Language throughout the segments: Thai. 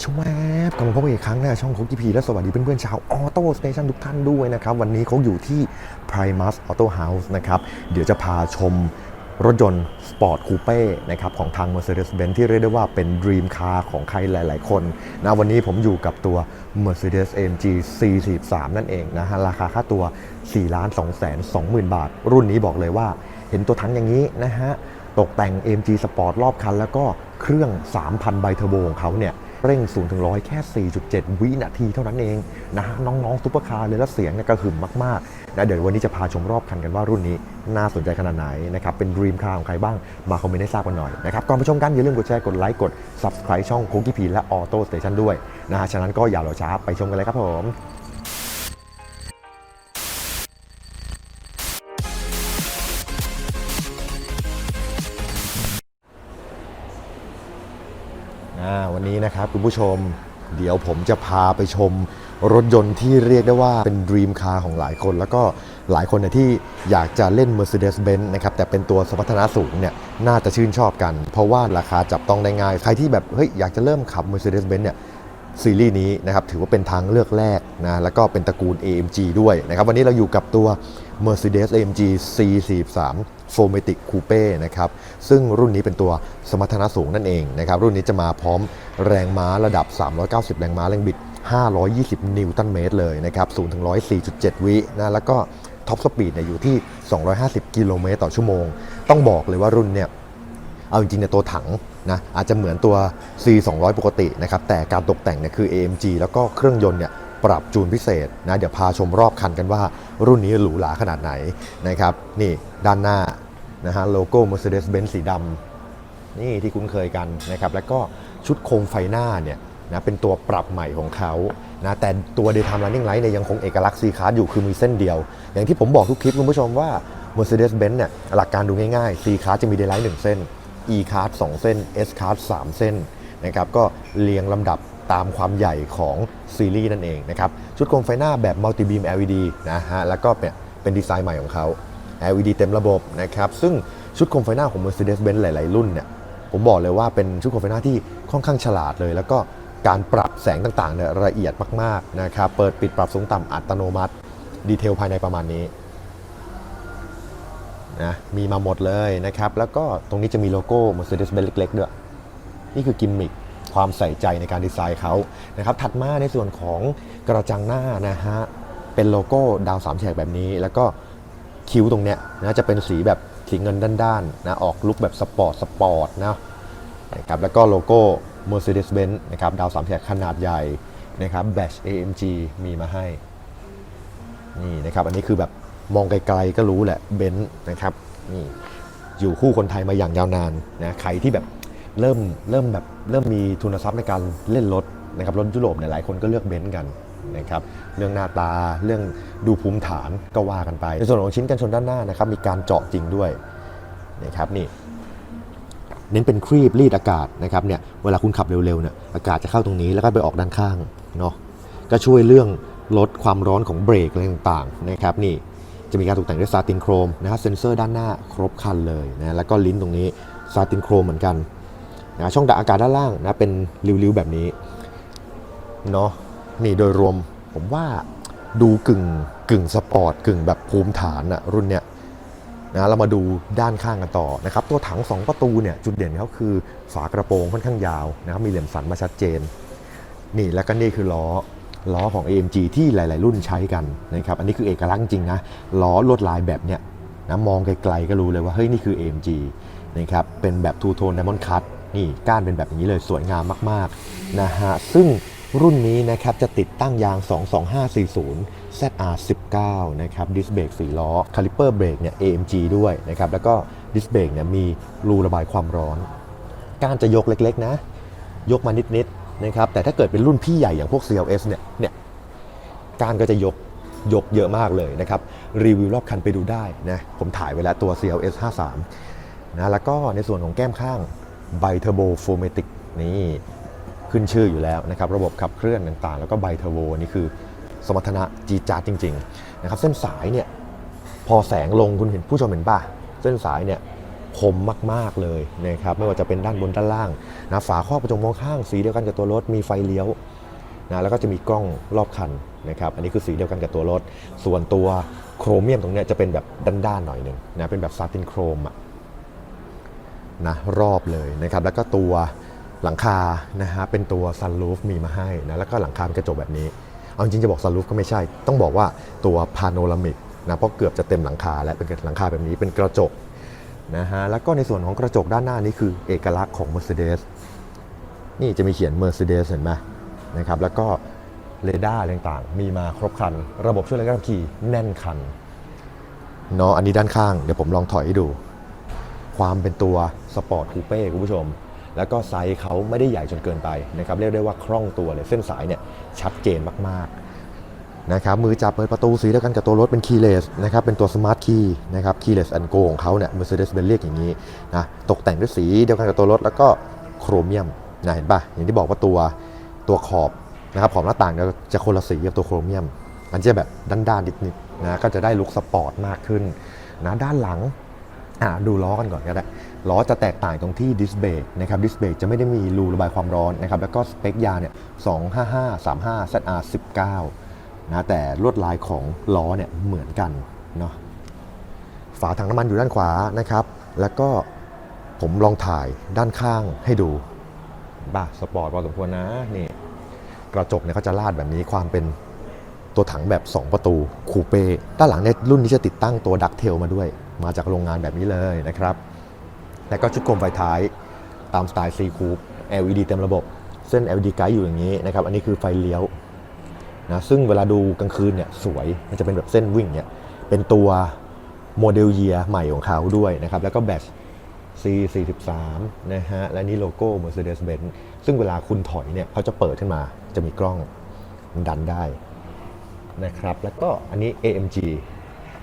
ชวบกลับมาพบกันอีกครั้งนะช่องโคกิพีและสวัสดีเพื่อนๆชาวออโต้สเตชันทุกท่านด้วยนะครับ วันนี้เขาอยู่ที่ Primus Auto House นะครับ เดี๋ยวจะพาชมรถยนต์สปอร์ตคูเป้นะครับของทาง Mercedes-Benz ที่เรียกได้ว่าเป็น Dream Car ของใครหลาย ๆ คนนะวันนี้ผมอยู่กับตัว Mercedes AMG C43 นั่นเองนะฮะราคาค่าตัว 4 2 2 0 0 0 บาท รุ่นนี้บอกเลยว่าเห็นตัวถังอย่างนี้นะฮะตกแต่ง AMG Sport รอบคัน แล้วก็เครื่อง 3,000ไบเทอร์โบของเขาเนี่ย เร่ง0ถึง100แค่ 4.7 วินาทีเท่านั้นเองนะฮะน้องๆซุปเปอร์คาร์เลยแล้วเสียงเนี่ยกระหึ่มมากๆนะเดี๋ยววันนี้จะพาชมรอบคันกันว่ารุ่นนี้น่าสนใจขนาดไหนนะครับเป็นดีมคาร์ของใครบ้างมาคอมเมนต์ให้ทราบกันหน่อยนะครับก่อนไปชมกันอย่าลืมกดแชร์กดไลค์กด Subscribe ช่องโคกิพีและออโต้สเตชันด้วยนะฮะฉะนั้นก็อย่ารอช้าไปชมกันเลยครับผม วันนี้นะครับคุณผู้ชม เดี๋ยวผมจะพาไปชมรถยนต์ที่เรียกได้ว่าเป็น Dream Car ของหลายคน แล้วก็หลายคนเนี่ยที่อยากจะเล่น Mercedes-Benz นะครับแต่เป็นตัวสมรรถนะสูงเนี่ยน่าจะชื่นชอบกัน เพราะว่าราคาจับต้องได้ง่าย ใครที่แบบเฮ้ยอยากจะเริ่มขับ Mercedes-Benz เนี่ยซีรีส์นี้นะครับถือว่าเป็นทางเลือกแรกนะแล้วก็เป็นตระกูล AMG ด้วยนะครับวันนี้เราอยู่กับตัว Mercedes AMG C43 f o r m a t i c Coupe นะครับ ซึ่งรุ่นนี้เป็นตัวสมรรถนะสูงนั่นเองนะครับ รุ่นนี้จะมาพร้อมแรงม้าระดับ 390 แรงม้าแรงบิด 520 นิวตันเมตรเลยนะครับ0ถึง100 4.7 วินะ แล้วก็ท็อปสปีดเนี่ยอยู่ที่ 250 กิโลเมตรต่อชั่วโมง ต้องบอกเลยว่ารุ่นเนี่ย เอาจริงๆเนี่ยตัวถังนะอาจจะเหมือนตัว C 200 ปกตินะครับ แต่การตกแต่งเนี่ยคือ AMG แล้วก็เครื่องยนต์เนี่ย ปรับจูนพิเศษนะเดี๋ยวพาชมรอบคันกันว่ารุ่นนี้หรูหราขนาดไหนนะครับนี่ด้านหน้านะฮะโลโก้ Mercedes-Benz สีดำนี่ที่คุ้นเคยกันนะครับแล้วก็ชุดโคมไฟหน้าเนี่ยนะเป็นตัวปรับใหม่ของเขานะแต่ตัว Daytime Running Light เนี่ยยังคงเอกลักษณ์ C Class อยู่คือมีเส้นเดียว อย่างที่ผมบอกทุกคลิปคุณผู้ชมว่า Mercedes-Benz เนี่ยหลักการดูง่ายๆ C Class จะมี Daylight 1 เส้น E card 2เส้น S card 3เส้นนะครับก็เรียงลำดับ ตามความใหญ่ของซีรีส์นั่นเองนะครับ ชุดโคมไฟหน้าแบบ Multi Beam LED นะฮะ แล้วก็เป็นเป็นดีไซน์ใหม่ของเขา LED เต็มระบบนะครับ ซึ่งชุดโคมไฟหน้าของ Mercedes-Benz หลาย ๆ รุ่นเนี่ย ผมบอกเลยว่าเป็นชุดโคมไฟหน้าที่ค่อนข้างฉลาดเลย แล้วก็การปรับแสงต่างๆเนี่ยละเอียดมาก ๆ นะครับ เปิดปิดปรับสูงต่ำอัตโนมัติ ดีเทลภายในประมาณนี้นะมีมาหมดเลยนะครับ แล้วก็ตรงนี้จะมีโลโก้ Mercedes-Benz เล็ก ๆ ด้วย นี่คือกิมมิค ความใส่ใจในการดีไซน์เขานะครับถัดมาในส่วนของกระจังหน้านะฮะเป็นโลโก้ดาวสามแฉกแบบนี้ แล้วก็คิ้วตรงเนี้ยนะจะเป็นสีแบบสีเงินด้านๆนะออกลุคแบบสปอร์ตสปอร์ตนะนะครับแล้วก็โลโก้ Mercedes-Benz นะครับดาวสามแฉกขนาดใหญ่นะครับแบช AMG มีมาให้นี่นะครับอันนี้คือแบบมองไกลๆก็รู้แหละเบนซ์นะครับนี่อยู่คู่คนไทยมาอย่างยาวนานนะใครที่แบบ เริ่มเริ่มแบบเริ่มมีทุนทรัพย์ในการเล่นรถนะครับรถยุโรปเนี่ยหลายคนก็เลือกเบนซ์กันนะครับเรื่องหน้าตาเรื่องดูภูมิฐานก็ว่ากันไป ในส่วนของชิ้นกันชนด้านหน้านะครับมีการเจาะจริงด้วยนะครับนี่เน้นเป็นครีบรีดอากาศนะครับเนี่ยเวลาคุณขับเร็วๆเนี่ยอากาศจะเข้าตรงนี้แล้วก็ไปออกด้านข้างเนาะก็ช่วยเรื่องลดความร้อนของเบรกอะไรต่างๆนะครับนี่จะมีการตกแต่งด้วยซาตินโครมนะครับเซ็นเซอร์ด้านหน้าครบคันเลยนะแล้วก็ลิ้นตรงนี้ซาตินโครมเหมือนกัน นะช่องดักอากาศด้านล่างนะเป็นริ้วๆแบบนี้เนาะนี่โดยรวมผมว่าดูกึ่งกึ่งสปอร์ตกึ่งแบบภูมิฐานอะรุ่นเนี้ยนะเรามาดูด้านข้างกันต่อนะครับตัวถัง 2 ประตูเนี่ยจุดเด่นเขาคือฝากระโปรงค่อนข้างยาวนะครับมีเหลี่ยมสันมาชัดเจน นี่แล้วก็นี่คือล้อล้อของ AMG ที่หลาย ๆ รุ่นใช้กันนะครับอันนี้คือเอกลักษณ์จริงนะล้อลวดลายแบบเนี้ยนะมองไกล ๆ ก็รู้เลยว่าเฮ้ยนี่คือ AMG นะครับเป็นแบบทูโทน Diamond Cut นี่ก้านเป็นแบบนี้เลยสวยงามมากๆนะฮะซึ่งรุ่นนี้นะครับจะติดตั้งยาง 22540 ZR 19 นะครับดิสเบรก4ล้อคาลิเปอร์เบรกเนี่ย AMG ด้วยนะครับแล้วก็ดิสเบรกเนี่ยมีรูระบายความร้อนก้านจะยกเล็กๆนะ ยกมานิดๆนะครับแต่ถ้าเกิดเป็นรุ่นพี่ใหญ่อย่างพวก CLS เนี่ยเนี่ยก้านก็จะยกยกเยอะมากเลยนะครับ รีวิวรอบคันไปดูได้นะผมถ่ายไว้แล้วตัว CLS 53นะแล้วก็ในส่วนของแก้มข้าง ไบเทอร์โบโฟเมติกนี่ขึ้นชื่ออยู่แล้วนะครับระบบขับเคลื่อนต่างๆ แล้วก็ไบเทอร์โบนี่คือสมรรถนะจีจาร์จริงๆนะครับเส้นสายเนี่ยพอแสงลงคุณเห็นผู้ชมเห็นป่ะ เส้นสายเนี่ยคมมากๆเลยนะครับไม่ว่าจะเป็นด้านบนด้านล่างนะฝาครอบกระจกมองข้างสีเดียวกันกับตัวรถมีไฟเลี้ยวนะแล้วก็จะมีกล้องรอบคันนะครับอันนี้คือสีเดียวกันกับตัวรถ ส่วนตัวโครเมียมตรงเนี้ยจะเป็นแบบด้านๆหน่อยหนึ่งนะเป็นแบบซาตินโครมอะ นะรอบเลยนะครับแล้วก็ตัวหลังคานะฮะเป็นตัวซันรูฟมีมาให้นะแล้วก็หลังคาเป็นกระจกแบบนี้ เอาจริงจะบอกซันรูฟก็ไม่ใช่ ต้องบอกว่าตัวพาโนรามิกนะเพราะเกือบจะเต็มหลังคาและเป็นหลังคาแบบนี้เป็นกระจกนะฮะแล้วก็ในส่วนของกระจกด้านหน้านี่คือเอกลักษณ์ของ Mercedes นี่จะมีเขียน Mercedes เห็นไหมนะครับแล้วก็เรดาร์ต่างๆ มีมาครบครัน ระบบช่วยเหลือการขับขี่แน่นคันเนาะอันนี้ด้านข้างเดี๋ยวผมลองถอยให้ดู ความเป็นตัวสปอร์ตคูเป้คุณผู้ชม แล้วก็ไซส์เขาไม่ได้ใหญ่จนเกินไปนะครับเรียกได้ว่าคล่องตัวเลยเส้นสายเนี่ยชัดเจนมากๆนะครับมือจับเปิดประตูสีเดียวกันกับตัวรถเป็นคีย์เลสนะครับเป็นตัวสมาร์ทคีย์นะครับคีย์เลสแอนโกของเขาเนี่ย Mercedes-Benz เรียกอย่างนี้นะตกแต่งด้วยสีเดียวกันกับตัวรถแล้วก็โครเมียมนะเห็นปะอย่างที่บอกว่าตัวตัวขอบนะครับขอบหน้าต่างจะจะคนละสีกับตัวโครเมียม มันจะแบบด้านๆนิดๆนะก็จะได้ลุคสปอร์ตมากขึ้นนะด้านหลัง ดูล้อกันก่อนก็ได้ล้อจะแตกต่างตรงที่ดิสเบรกนะครับดิสเบรกจะไม่ได้มีรูระบายความร้อนนะครับแล้วก็สเปคยางเนี่ย255 35 ZR 19นะแต่ลวดลายของล้อเนี่ยเหมือนกันเนาะฝาถังน้ำมันอยู่ด้านขวานะครับแล้วก็ผมลองถ่ายด้านข้างให้ดูบ้าสปอร์ตพอสมควรนะนี่กระจกเนี่ยเขาจะลาดแบบนี้ความเป็นตัวถังแบบ 2 ประตู คูเป้ด้านหลังเนี่ยรุ่นนี้จะติดตั้งตัวดักเทลมาด้วย มาจากโรงงานแบบนี้เลยนะครับ แล้วก็ชุดโคมไฟท้ายตามสไตล์ C Coupe LED เต็มระบบ เส้น LED ไกด์อยู่อย่างนี้นะครับ อันนี้คือไฟเลี้ยวนะ ซึ่งเวลาดูกลางคืนเนี่ยสวย มันจะเป็นแบบเส้นวิ่งเนี่ย เป็นตัวโมเดลเยียใหม่ของเขาด้วยนะครับ แล้วก็แบต C43 นะฮะ และนี่โลโก้ Mercedes-Benz ซึ่งเวลาคุณถอยเนี่ยเขาจะเปิดขึ้นมา จะมีกล้องดันได้นะครับ แล้วก็อันนี้ AMG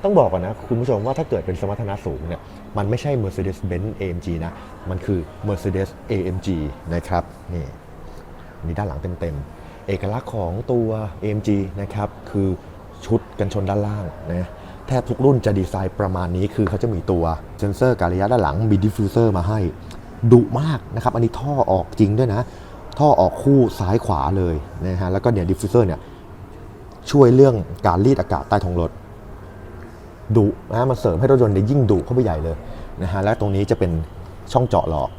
ต้องบอกก่อนนะคุณผู้ชมว่าถ้าเกิดเป็นสมรรถนะสูงเนี่ยมันไม่ใช่ Mercedes-Benz AMG นะ มันคือ Mercedes AMG นะครับนี่มีด้านหลังเต็มๆ เอกลักษณ์ของตัว AMG นะครับคือชุดกันชนด้านล่างนะแทบทุกรุ่นจะดีไซน์ประมาณนี้คือเขาจะมีตัวเซนเซอร์การระยะด้านหลังมีดิฟฟิวเซอร์มาให้ดุมากนะครับ อันนี้ท่อออกจริงด้วยนะ ท่อออกคู่ซ้ายขวาเลยนะฮะแล้วก็เนี่ยดิฟฟิวเซอร์เนี่ยช่วยเรื่องการรีดอากาศใต้ท้องรถ ดุนะมันเสริมให้รถยนต์ได้ยิ่งดุเข้าไปใหญ่เลยนะฮะและตรงนี้จะเป็นช่องเจาะหลอก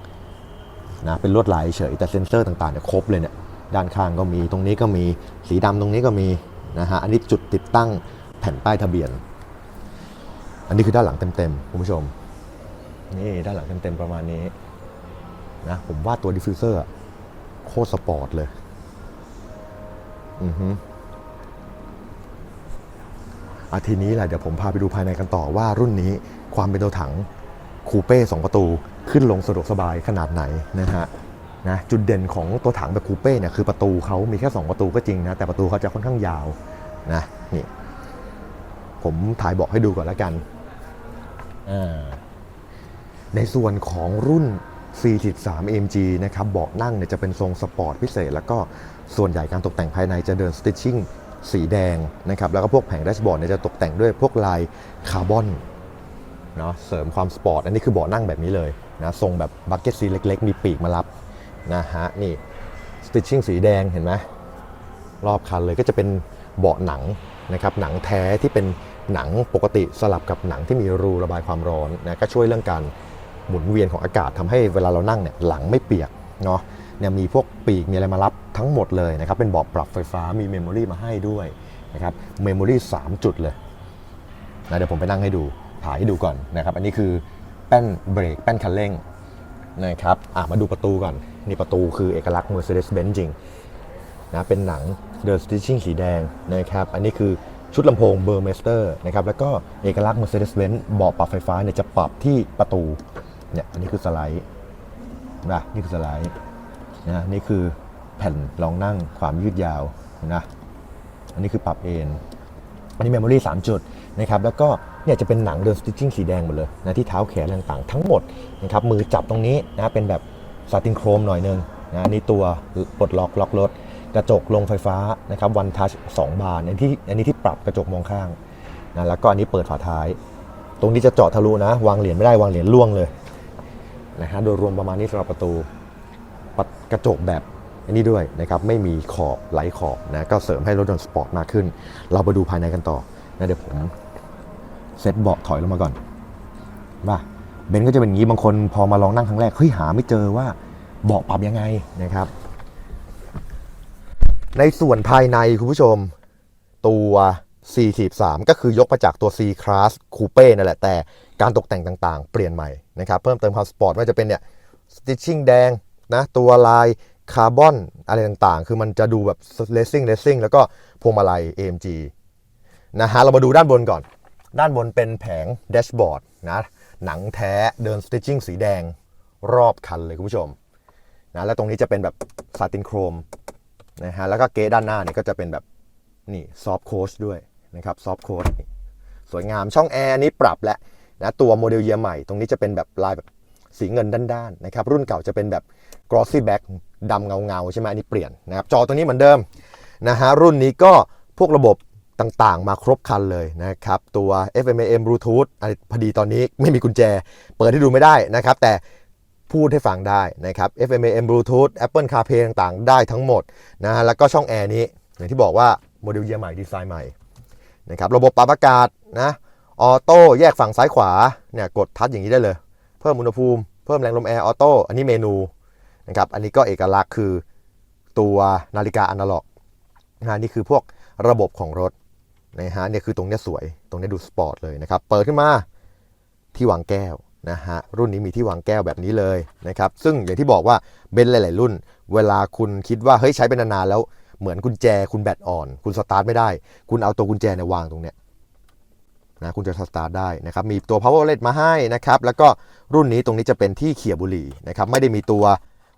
นะเป็นลวดลายเฉยแต่เซ็นเซอร์ต่างๆเนี่ยครบเลยเนี่ยด้านข้างก็มีตรงนี้ก็มีสีดำตรงนี้ก็มีนะฮะอันนี้จุดติดตั้งแผ่นป้ายทะเบียน อันนี้คือด้านหลังเต็มๆคุณผู้ชมนี่ด้านหลังเต็มๆประมาณนี้นะผมว่าตัวดิฟฟิวเซอร์โคตรสปอร์ตเลย อือฮึ อาทีนี้แหละเดี๋ยวผมพาไปดูภายในกันต่อว่ารุ่นนี้ความเป็นตัวถังคูเป้2ประตูขึ้นลงสะดวกสบายขนาดไหนนะฮะนะจุดเด่นของตัวถังแบบคูเป้เนี่ยคือประตูเขามีแค่ 2 ประตูก็จริงนะแต่ประตูเขาจะค่อนข้างยาวนะนี่ผมถ่ายเบอกให้ดูก่อนแล้วกันอ่าในส่วนของรุ่น 43 AMG นะครับเบาะนั่งเนี่ยจะเป็นทรงสปอร์ตพิเศษ แล้วก็ส่วนใหญ่การตกแต่งภายในจะเดินสติชชิ่ง สีแดงนะครับแล้วก็พวกแผงแดชบอร์ดเนี่ยจะตกแต่งด้วยพวกลายคาร์บอนเนาะเสริมความสปอร์ตอันนี้คือเบาะนั่งแบบนี้เลยนะทรงแบบบักเก็ตซีเล็กๆ มีปีกมารับนะฮะนี่สติชชิ่งสีแดงเห็นไหมรอบคันเลยก็จะเป็นเบาะหนังนะครับหนังแท้ที่เป็นหนังปกติสลับกับหนังที่มีรูระบายความร้อนนะก็ช่วยเรื่องการหมุนเวียนของอากาศทำให้เวลาเรานั่งเนี่ยหลังไม่เปียกเนาะ เนี่ยมีพวกปีกมีอะไรมารับทั้งหมดเลยนะครับ เป็นเบาะปรับไฟฟ้ามีเมมโมรีมาให้ด้วยนะครับเมมโมรี3จุดเลยนะเดี๋ยวผมไปนั่งให้ดูถ่ายให้ดูก่อนนะครับ อันนี้คือแป้นเบรกแป้นคันเร่งนะครับอะมาดูประตูก่อน นี่ประตูคือเอกลักษณ์ Mercedes-Benz จริงนะเป็นหนัง The Stitching สีแดงนะครับ อันนี้คือชุดลำโพงเบอร์เมสเตอร์นะครับ แล้วก็เอกลักษณ์ Mercedes-Benz เบาะปรับไฟฟ้าเนี่ยจะปรับที่ประตู เนี่ย อันนี้คือสไลด์นะนี่คือสไลด์ นะนี่คือแผ่นรองนั่งความยืดยาวนะอันนี้คือปรับเอนอันนี้เมมโมรี่3จุดนะครับแล้วก็เนี่ยจะเป็นหนังเดินสติชชิ่งสีแดงหมดเลยนะที่เท้าแขนต่างๆ ทั้งหมดนะครับมือจับตรงนี้นะเป็นแบบซาตินโครมหน่อยนึงนะนี่ตัวปลดล็อกล็อกรถกระจกลงไฟฟ้านะครับวันทัชสองบานอันที่อันนี้ที่ปรับกระจกมองข้างนะแล้วก็อันนี้เปิดฝาท้าย ตรงนี้จะเจาะทะลุนะ วางเหรียญไม่ได้วางเหรียญล่วงเลยนะฮะโดยรวมประมาณนี้สำหรับประตู กระจกแบบอันนี้ด้วยนะครับไม่มีขอบไหลขอบนะก็เสริมให้รถยนต์สปอร์ตมากขึ้น เราไปดูภายในกันต่อนะเดี๋ยวผมเซตเบาะถอยลงมาก่อนว่าเบนซ์ก็จะเป็นอย่างนี้บางคนพอมาลองนั่งครั้งแรกเฮ้ยหาไม่เจอว่าเบาะปรับยังไงนะครับ ในส่วนภายในคุณผู้ชมตัว C43 ก็คือยกมาจากตัว C Class Coupe นั่นแหละแต่การตกแต่งต่างๆ เปลี่ยนใหม่นะครับ เพิ่มเติมความสปอร์ตไม่ว่าจะเป็นเนี่ยสติชชิ่งแดง นะตัวลายคาร์บอนอะไรต่างๆ คือมันจะดูแบบเลสซิ่งเลสซิ่งแล้วก็พวงมาลัย AMG นะฮะเรามาดูด้านบนก่อน ด้านบนเป็นแผงแดชบอร์ดนะหนังแท้เดินสติชชิ่งสีแดงรอบคันเลยคุณผู้ชมนะแล้วตรงนี้จะเป็นแบบซาตินโครมนะฮะแล้วก็เกตด้านหน้าเนี่ยก็จะเป็นแบบนี่ซอฟโคชด้วยนะครับซอฟโคชสวยงามช่องแอร์นี้ปรับแล้วนะตัวโมเดลเยียร์ใหม่ ตรงนี้จะเป็นแบบลายแบบ สีเงินด้านๆนะครับรุ่นเก่าจะเป็นแบบ glossy back ดำเงาๆใช่ไหมอันนี้เปลี่ยนนะครับจอตัวนี้เหมือนเดิมนะฮะรุ่นนี้ก็พวกระบบต่างๆ มาครบคันเลยนะครับ ตัว FM AM Bluetooth อันนี้พอดีตอนนี้ไม่มีกุญแจ เปิดให้ดูไม่ได้นะครับ แต่พูดให้ฟังได้นะครับ FM AM Bluetooth Apple CarPlay ต่างๆ ได้ทั้งหมดนะฮะแล้วก็ช่องแอร์นี้ อย่างที่บอกว่าโมเดลเยียใหม่ดีไซน์ใหม่นะครับระบบปรับอากาศนะออโต้แยกฝั่งซ้ายขวาเนี่ยกดทัชอย่างนี้ได้เลย เพิ่มอุณหภูมิ เพิ่มแรงลมแอร์ออโต้อันนี้เมนูนะครับอันนี้ก็เอกลักษณ์คือตัวนาฬิกาอนาล็อกนะฮะนี่คือพวกระบบของรถนะฮะเนี่ยคือตรงเนี้ยสวยตรงเนี้ยดูสปอร์ตเลยนะครับเปิดขึ้นมาที่วางแก้วนะฮะรุ่นนี้มีที่วางแก้วแบบนี้เลยนะครับซึ่งอย่างที่บอกว่าเบนซ์หลาย ๆ รุ่น เวลาคุณคิดว่าเฮ้ยใช้ไปนานๆแล้วเหมือนกุญแจคุณแบตอ่อน คุณสตาร์ทไม่ได้ คุณเอาตัวกุญแจเนี่ยวางตรงเนี้ย นะคุณจะสตาร์ทได้นะครับมีตัว power outlet มาให้นะครับแล้วก็รุ่นนี้ตรงนี้จะเป็นที่เขี่ยบุหรี่นะครับไม่ได้มีตัว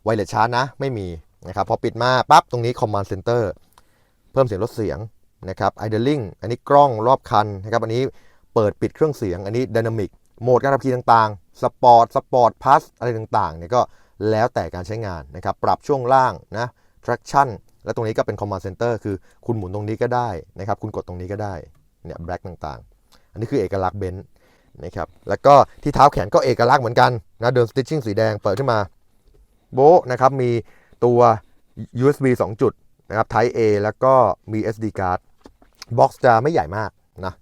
ไวเลสชาร์จนะไม่มีนะครับพอปิดมาปั๊บตรงนี้ command center เพิ่มเสียงลดเสียงนะครับ idling อันนี้กล้องรอบคันนะครับอันนี้เปิดปิดเครื่องเสียง อันนี้ dynamic โหมดการขับขี่ต่างๆสปอร์ตสปอร์ตพัสอะไรต่างๆเนี่ยก็แล้วแต่การใช้งานนะครับปรับช่วงล่างนะ traction แล้วตรงนี้ก็เป็น command center คือคุณหมุนตรงนี้ก็ได้นะครับคุณกดตรงนี้ก็ได้เนี่ย black ต่างๆ อันนี้คือเอกลักษณ์เบนซ์นะครับแล้วก็ที่เท้าแขนก็เอกลักษณ์เหมือนกันนะเดิน stitching สีแดงเปิดขึ้นมาโบะนะครับมีตัว USB 2 จุดนะครับ Type A แล้วก็มี SD card บ็อกซ์จะไม่ใหญ่มากนะ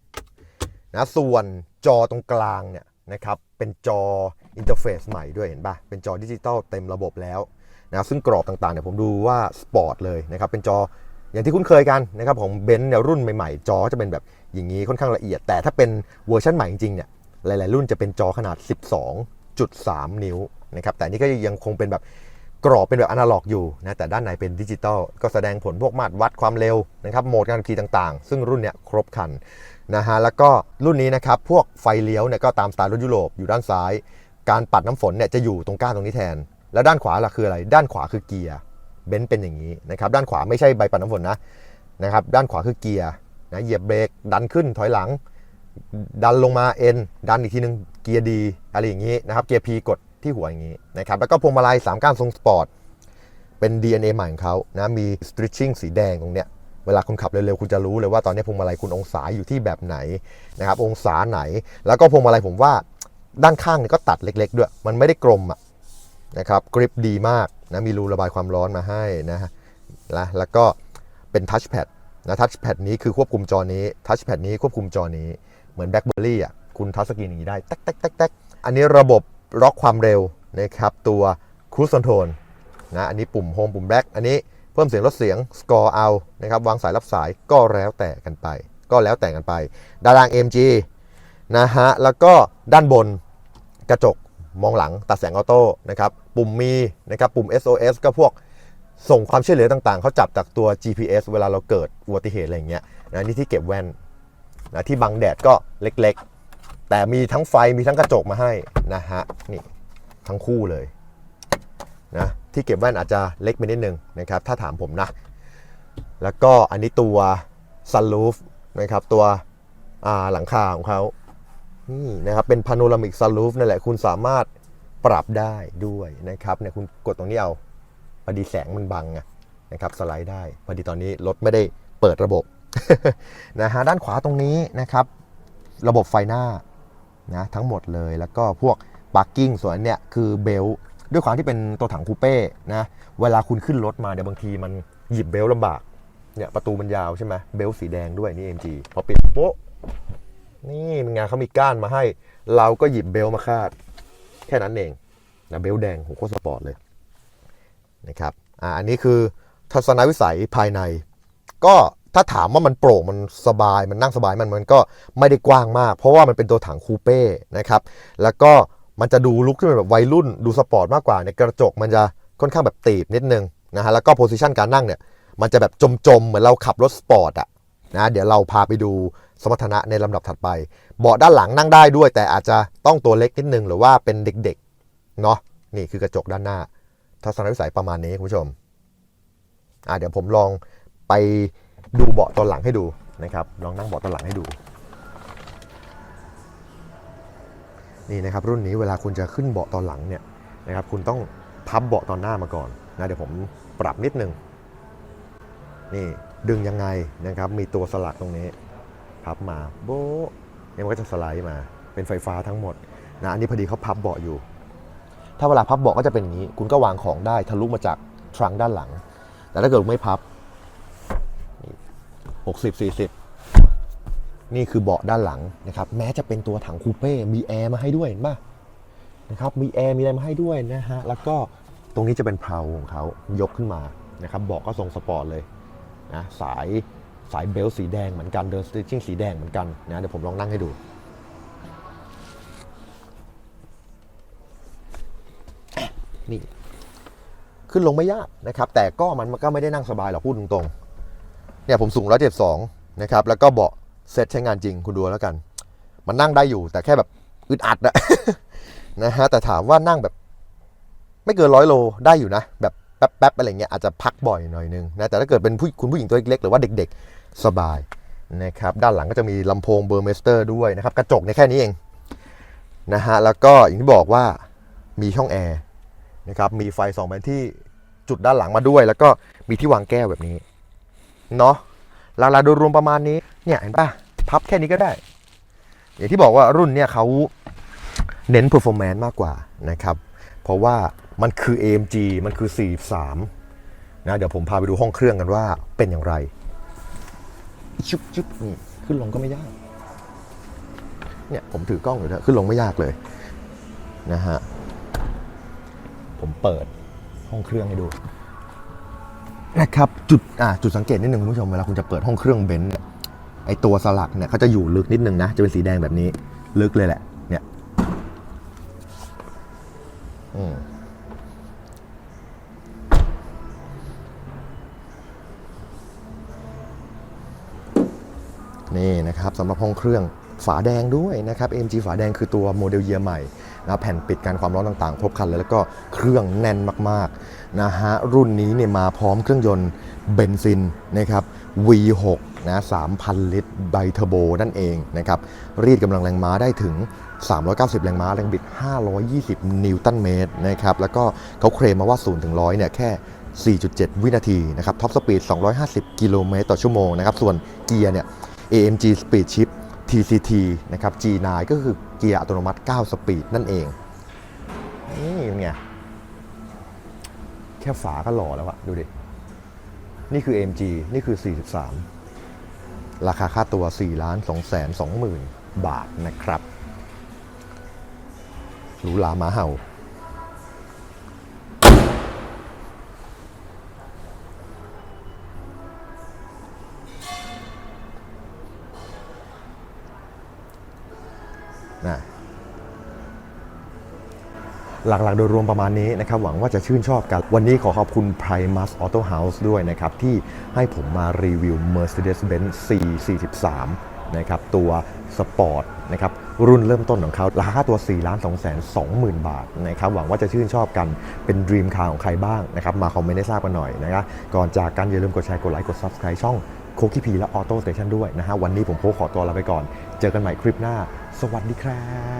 นะส่วนจอตรงกลางเนี่ยนะครับเป็นจออินเทอร์เฟซใหม่ด้วยเห็นปะเป็นจอดิจิตอลเต็มระบบแล้วนะซึ่งกรอบต่างๆเนี่ยผมดูว่าสปอร์ตเลยนะครับเป็นจออย่างที่คุ้นเคยกันนะครับของเบนซ์เนี่ยรุ่นใหม่ๆ จอจะเป็นแบบ อย่างนี้ค่อนข้างละเอียด แต่ถ้าเป็นเวอร์ชันใหม่จริงๆเนี่ยหลาย ๆ รุ่นจะเป็นจอขนาด 12.3 นิ้วนะครับแต่นี่ก็ยังคงเป็นแบบกรอบเป็นแบบอนาล็อกอยู่นะแต่ด้านในเป็นดิจิตอลก็แสดงผลพวกมาตรวัดความเร็วนะครับโหมดการขี่ต่างๆ ซึ่งรุ่นเนี้ยครบครันนะฮะแล้วก็รุ่นนี้นะครับพวกไฟเลี้ยวเนี่ยก็ตามสไตล์รถยุโรปอยู่ด้านซ้าย การปัดน้ำฝนเนี่ยจะอยู่ตรงก้านตรงนี้แทน แล้วด้านขวาล่ะคืออะไร ด้านขวาคือเกียร์เบนซ์เป็นอย่างนี้นะครับด้านขวาไม่ใช่ใบปัดน้ำฝนนะนะครับด้านขวาคือเกียร์ นะเหยียบเบรกดันขึ้นถอยหลัง ดันลงมาเอ็นดันอีกทีนึงเกียร์ดีอะไรอย่างนี้นะครับเกียร์พีกดที่หัวอย่างนี้นะครับแล้วก็พวงมาลัยสามก้านทรงสปอร์ตเป็น DNA ใหม่ของเขานะมี stitching สีแดงตรงเนี้ยเวลาคุณขับเร็วๆคุณจะรู้เลยว่าตอนนี้พวงมาลัยคุณองศาอยู่ที่แบบไหนนะครับองศาไหน แล้วก็พวงมาลัยผมว่าด้านข้างนี่ก็ตัดเล็ก ๆ ด้วย มันไม่ได้กลมอะนะครับกริปดีมากนะมีรูระบายความร้อนมาให้นะฮะและแล้วก็เป็นทัชแพด นะทัชแพดนี้คือควบคุมจอนี้ทัชแพดนี้ควบคุมจอนี้เหมือนแบล็คเบอร์รี่อะคุณทัชสกรีนอย่างนี้ได้แต๊กแต๊กแต๊กแต๊กอันนี้ระบบล็อกความเร็วนะครับตัวครู i คอนโทรลนะอันนี้ปุ่มโฮมปุ่มแบล็คอันนี้เพิ่มเสียงลดเสียงสกอร์เอานะครับวางสายรับสายก็แล้วแต่กันไป ก็แล้วแต่กันไปด้านล่าง MG นะฮะแล้วก็ด้านบนกระจกมองหลังตัดแสงออโต้นะครับปุ่มมีนะครับปุ่ม SOS ก็พวก ส่งความช่วยเหลือต่างๆ เขาจับจากตัว GPS เวลาเราเกิดอุบัติเหตุอะไรอย่างเงี้ยนะนี่ที่เก็บแว่นนะที่บังแดดก็เล็กๆ แต่มีทั้งไฟมีทั้งกระจกมาให้นะฮะนี่ทั้งคู่เลยนะที่เก็บแว่นอาจจะเล็กไปนิดนึงนะครับถ้าถามผมนะ แล้วก็อันนี้ตัว sunroof นะครับตัวหลังคาของเขานี่นะครับเป็น panoramic sunroof นั่นแหละคุณสามารถปรับได้ด้วยนะครับเนี่ยคุณกดตรงนี้เอา พอดีแสงมันบังไงนะครับสไลด์ได้พอดีตอนนี้รถไม่ได้เปิดระบบนะฮะด้านขวาตรงนี้นะครับ ระบบไฟหน้านะทั้งหมดเลยแล้วก็พวกปาร์กิ้งส่วนอันเนี้ยคือเบลต์ด้วยความที่เป็นตัวถังคูเป้นะเวลาคุณขึ้นรถมาเดี๋ยวบางทีมันหยิบเบลต์ลำบากเนี่ยประตูมันยาวใช่ไหมเบลต์สีแดงด้วยนี่ MG พอปิดโป๊ะนี่เป็นไงานเขามีก้านมาให้ เราก็หยิบเบลต์มาคาด แค่นั้นเองนะเบลต์แดงผมโคตรสปอร์ตเลย นะครับอ่าอันนี้คือทัศนวิสัยภายใน ก็ถ้าถามว่ามันโปร่งมันสบายมันนั่งสบายมันมันก็ไม่ได้กว้างมาก เพราะว่ามันเป็นตัวถังคูเป้นะครับแล้วก็มันจะดูลุกขึ้นมาแบบวัยรุ่นดูสปอร์ตมากกว่าในกระจกมันจะค่อนข้างแบบตีบนิดนึงนะฮะแล้วก็โพซิชันการนั่งเนี่ยมันจะแบบจมๆ เหมือนเราขับรถสปอร์ตอะนะเดี๋ยวเราพาไปดูสมรรถนะในลำดับถัดไป เบาะด้านหลังนั่งได้ด้วย แต่อาจจะต้องตัวเล็กนิดนึงหรือว่าเป็นเด็กๆเนาะนี่คือกระจกด้านหน้า ทัศนวิสัยประมาณนี้คุณผู้ชมอะเดี๋ยวผมลองไปดูเบาะตอนหลังให้ดูนะครับ ลองนั่งเบาะตอนหลังให้ดู นี่นะครับ รุ่นนี้เวลาคุณจะขึ้นเบาะตอนหลังเนี่ยนะครับ คุณต้องพับเบาะตอนหน้ามาก่อนนะเดี๋ยวผมปรับนิดนึงนี่ดึงยังไงนะครับ มีตัวสลักตรงนี้ พับมาโบ๊ะเนี่ยมันก็จะสไลด์มา เป็นไฟฟ้าทั้งหมดนะอันนี้พอดีเขาพับเบาะอยู่ ถ้าเวลาพับเบาะก็จะเป็นอย่างนี้ คุณก็วางของได้ทะลุมาจากทรังด้านหลัง แต่ถ้าเกิดไม่พับหกสิบสี่สิบนี่คือเบาะด้านหลังนะครับ แม้จะเป็นตัวถังคูเป้มีแอร์มาให้ด้วยเห็นป่ะนะครับมีแอร์มีอะไรมาให้ด้วยนะฮะแล้วก็ตรงนี้จะเป็นเพลาของเขายกขึ้นมานะครับเบาะก็ทรงสปอร์ตเลยนะสายสายเบลต์สีแดงเหมือนกันเดินสติชชิ่งสีแดงเหมือนกันนะเดี๋ยวผมลองนั่งให้ดู นี่ขึ้นลงไม่ยากนะครับ แต่ก็มันก็ไม่ได้นั่งสบายหรอกพูดตรงๆเนี่ยผมสูง172นะครับ แล้วก็เบาะเซตใช้งานจริงคุณดูแล้วกัน มันนั่งได้อยู่แต่แค่แบบอึดอัดอะนะฮะแต่ถามว่านั่งแบบ ไม่เกินร้อยโลได้อยู่นะ แบบแป๊บๆอะไรเงี้ยอาจจะพักบ่อยหน่อยนึงนะแต่ถ้าเกิดเป็นผู้คุณผู้หญิงตัวเล็กๆหรือว่าเด็กๆสบายนะครับด้านหลังก็จะมีลำโพงเบอร์เมสเตอร์ด้วยนะครับ กระจกเนี่ยแค่นี้เองนะฮะแล้วก็อย่างที่บอกว่ามีช่องแอร์ นะครับมีไฟสองไปที่จุดด้านหลังมาด้วย แล้วก็มีที่วางแก้วแบบนี้เนาะราคาโดยรวมประมาณนี้เนี่ยเห็นปะพับแค่นี้ก็ได้ อย่างที่บอกว่ารุ่นเนี่ยเขาเน้น performance มากกว่านะครับ เพราะว่ามันคือ AMG มันคือ 43 นะ เดี๋ยวผมพาไปดูห้องเครื่องกันว่าเป็นอย่างไร ชุบชุบนี่ขึ้นลงก็ไม่ยาก เนี่ยผมถือกล้องอยู่นะขึ้นลงไม่ยากเลยนะฮะ ผมเปิดห้องเครื่องให้ดูนะครับจุดอ่าจุดสังเกตนิดนึงคุณผู้ชมเวลาคุณจะเปิดห้องเครื่องเบนซ์ไอตัวสลักเนี่ยเขาจะอยู่ลึกนิดนึงนะ จะเป็นสีแดงแบบนี้ลึกเลยแหละ เนี่ยอืมนี่นะครับสำหรับห้องเครื่อง ฝาแดงด้วยนะครับ AMG ฝาแดงคือตัวโมเดลเยียร์ใหม่นะแผ่นปิดการความร้อนต่างๆ ครบครันเลยแล้วก็เครื่องแน่นมากๆนะฮะรุ่นนี้เนี่ยมาพร้อมเครื่องยนต์เบนซินนะครับ V6 นะ3,000 ลิตรไบเทอร์โบนั่นเองนะครับรีดกำลังแรงม้าได้ถึง 390 แรงม้า แรงบิด 520 นิวตันเมตรนะครับแล้วก็เขาเคลมมาว่า 0 ถึง 100 เนี่ยแค่ 4.7 วินาทีนะครับท็อปสปีด 250 กิโลเมตรต่อชั่วโมงนะครับส่วนเกียร์เนี่ย AMG Speed Shift TCT นะครับ G9 ก็คือเกียร์อัตโนมัติ 9 สปีดนั่นเอง นี่เป็นไงแค่ฝาก็หล่อแล้วอะดูดิ นี่คือ AMG นี่คือ 43 ราคาค่าตัว 4 ล้าน2แสน2หมื่นบาทนะครับหรูหราหมาเห่า นะหลักๆโดยรวมประมาณนี้นะครับ หวังว่าจะชื่นชอบกัน วันนี้ขอขอบคุณ Primus Auto House ด้วยนะครับ ที่ให้ผมมารีวิว Mercedes-Benz C43 นะครับตัวสปอร์ตนะครับรุ่นเริ่มต้นของเขาราคาตัว 4 ล้าน2แสน2หมื่นบาทนะครับหวังว่าจะชื่นชอบกันเป็น Dream Car ของใครบ้างนะครับมาคอมเมนต์ให้ทราบกันหน่อยนะครับก่อนจากกันอย่าลืมกดแชร์กดไลค์กด Subscribe ช่องโคคิพีและ Auto Station ด้วยนะฮะวันนี้ผมโคกขอตัวลาไปก่อน เจอกันใหม่คลิปหน้า สวัสดีครับ